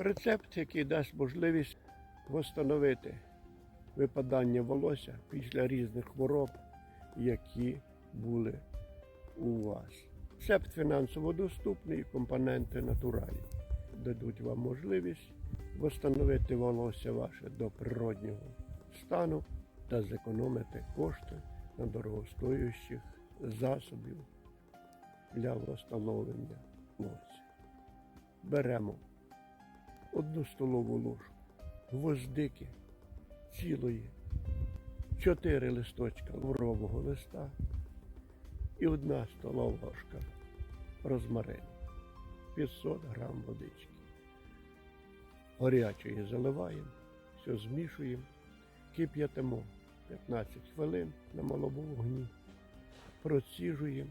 Рецепт, який дасть можливість встановити випадання волосся після різних хвороб, які були у вас. Рецепт фінансово доступний, компоненти натуральні. Дадуть вам можливість встановити волосся ваше до природнього стану та зекономити кошти на дорогостоящих засобів для встановлення волосся. Беремо одну столову ложку гвоздики цілої, чотири листочка лаврового листа і одна столова ложка розмарину, 500 грам водички. Горячої заливаємо, все змішуємо, кип'ятимо 15 хвилин на малому вогні, проціжуємо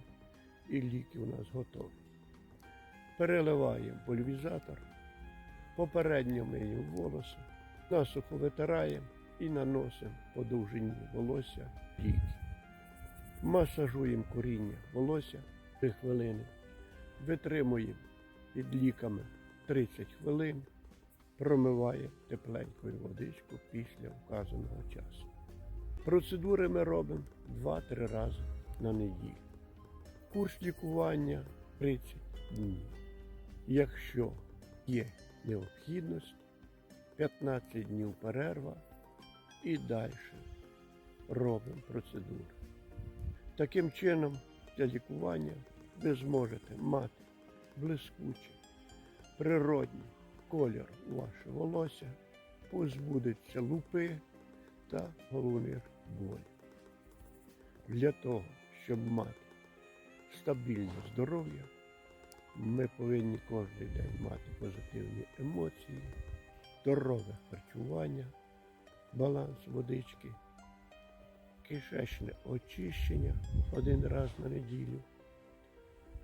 і ліки у нас готові. Переливаємо пульвізатор, попередньо миємо волоси, насухо витираємо і наносимо по довжині волосся ліки. Масажуємо коріння волосся 3 хвилини, витримуємо під ліками 30 хвилин, промиваємо тепленькою водичкою після вказаного часу. Процедури ми робимо 2-3 рази на неділю. Курс лікування 30 днів. Якщо є необхідність, 15 днів перерва і далі робимо процедури. Таким чином, для лікування ви зможете мати блискучий, природній колір ваше волосся, позбудеться лупи та головних болі. Для того, щоб мати стабільне здоров'я, ми повинні кожен день мати позитивні емоції, здорове харчування, баланс водички, кишечне очищення один раз на неділю,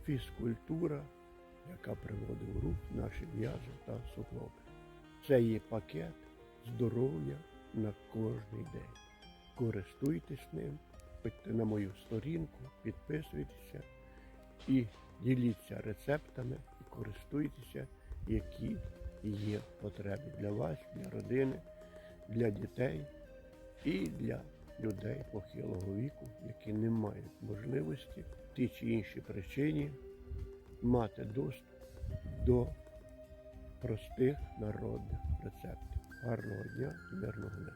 фізкультура, яка приводить в рух наші м'язи та суглоби. Це є пакет здоров'я на кожний день. Користуйтесь ним, ходьте на мою сторінку, підписуйтеся і діліться рецептами і користуйтеся, які є потреби для вас, для родини, для дітей і для людей похилого віку, які не мають можливості в тій чи іншій причині мати доступ до простих народних рецептів. Гарного дня і мирного неба!